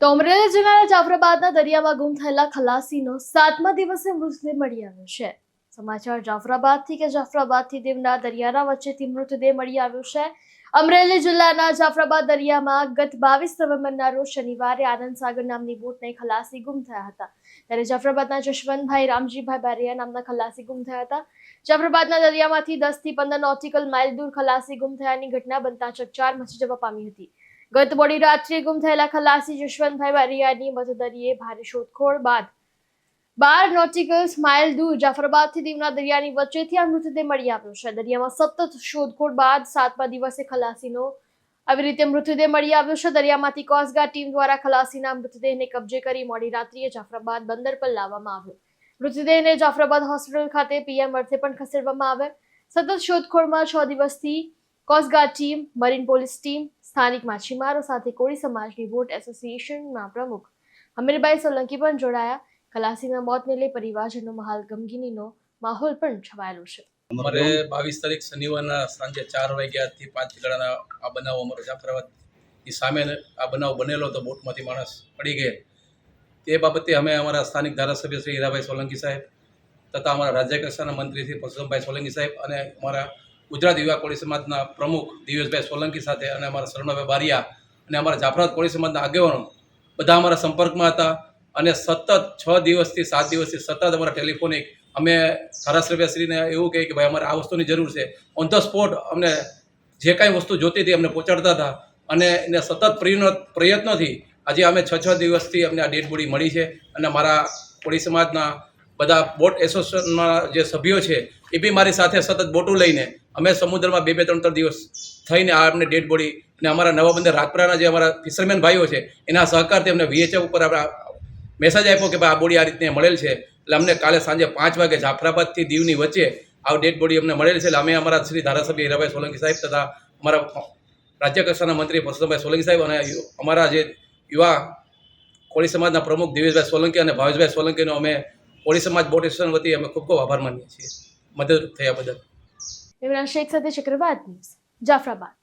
તો અમરેલી જિલ્લાના જાફરાબાદના દરિયામાં ગુમ થયેલા ખલાસીનો સાતમા દિવસે મૃતદેહ મળી આવ્યો છે. સમાચાર જાફરાબાદથી કે જાફરાબાદથી દેવના દરિયાના વચ્ચેથી મૃતદેહ મળી આવ્યો છે. અમરેલી જિલ્લાના જાફરાબાદ દરિયામાં ગત બાવીસ નવેમ્બરના રોજ શનિવારે આનંદ સાગર નામની બોટને ખલાસી ગુમ થયા હતા. ત્યારે જાફરાબાદના જશવંતભાઈ રામજીભાઈ બારિયા નામના ખલાસી ગુમ થયા હતા. જાફરાબાદના દરિયામાંથી દસથી પંદર નોટિકલ માઇલ દૂર ખલાસી ગુમ થયાની ઘટના બનતા ચકચાર મચી જવા પામી હતી. ગત મોડી રાત્રે ગુમ થયેલા ખલાસી જશવંતભાઈ બારિયાની મધદરીએ ભારે શોધખોળ બાદ બાર નોટિકલ માઇલ દૂર જાફરાબાદથી દીવના દરિયાની વચ્ચેથી આ મૃતદેહ મળી આવ્યો છે. દરિયામાં સતત શોધખોળ બાદ સાતમા દિવસે ખલાસીનો આવી રીતે મૃતદેહ મળી આવ્યો છે. દરિયામાંથી કોસ્ટગાર્ડ ટીમ દ્વારા ખલાસીના મૃતદેહને કબજે કરી મોડી રાત્રિએ જાફરાબાદ બંદર પર લાવવામાં આવ્યો. મૃતદેહને જાફરાબાદ હોસ્પિટલ ખાતે પીએમ અર્થે પણ ખસેડવામાં આવે સતત શોધખોળમાં છ દિવસથી coastguard team, marine police team, સ્થાનિક માછીમારો સાથે કોળી સમાજની બોટ એસોસિએશનના પ્રમુખ હમીરભાઈ સોલંકી પણ જોડાયા. ખલાસીના મોતને લઈ પરિવારજનોમાં હાલ ગમગીનીનો માહોલ પણ છવાયેલો છે. અમારે બાવીસ તારીખ શનિવારના સાંજે ચાર વાગ્યાથી પાંચ ગાળાના આ બનાવ અમારો જાફરાબાદ એ સામે આ બનાવ બનેલો તો બોટમાંથી માણસ પડી ગયેલ તે બાબતે અમે અમારા સ્થાનિક ધારાસભ્ય શ્રી હીરાભાઈ સોલંકી સાહેબ તથા અમારા રાજ્ય કક્ષાના મંત્રી શ્રી પરસોત્તમભાઈ સોલંકી સાહેબ અને અમારા ગુજરાત યુવા કોળી સમાજના પ્રમુખ દિવેશભાઈ સોલંકી સાથે અને અમારા શરણભાઈ બારિયા અને અમારા જાફરાત કોળી સમાજના આગેવાનો બધા અમારા સંપર્કમાં હતા અને સતત છ દિવસથી સાત દિવસથી સતત અમારા ટેલિફોનિક અમે ધારાસભ્યશ્રીને એવું કહે કે ભાઈ અમારે આ વસ્તુની જરૂર છે. ઓન ધ સ્પોટ અમને જે કાંઈ વસ્તુ જોતી હતી અમને પહોંચાડતા હતા અને એને સતત પ્રયત્નો પ્રયત્નોથી આજે અમે છ છ દિવસથી અમને આ ડેડ બોડી મળી છે અને મારા કોળી સમાજના બધા બોટ એસોસિએશનના જે સભ્યો છે એ બી મારી સાથે સતત બોટું લઈને અમે સમુદ્રમાં બે બે, ત્રણ ત્રણ દિવસ થઈને આ અમને ડેડ બોડી અને અમારા નવા બંદર રાજપુરાના જે અમારા ફિશરમેન ભાઈઓ છે, એના સહકારથી અમને વીએચએફ ઉપર આપણા મેસેજ આપ્યો કે ભાઈ આ બોડી આ રીતને મળેલ છે. એટલે અમને કાલે સાંજે પાંચ વાગે જાફરાબાદથી દીવની વચ્ચે આ ડેડ બોડી અમને મળેલ છે. એટલે અમે અમારા શ્રી ધારાસભ્ય હીરાભાઈ સોલંકી સાહેબ તથા અમારા રાજ્ય કક્ષાના મંત્રી પરસોત્તમભાઈ સોલંકી સાહેબ અને અમારા જે યુવા કોળી સમાજના પ્રમુખ દિવેશભાઈ સોલંકી અને ભાવેશભાઈ સોલંકીનો અમે કોળી સમાજ બોટ એસોસિએશન વતી અમે ખૂબ ખૂબ આભાર માનીએ છીએ. મદદ થયા બદલ. ઇમરાન શેખ સાથે ચક્રવાત ન્યૂઝ જાફરાબાદ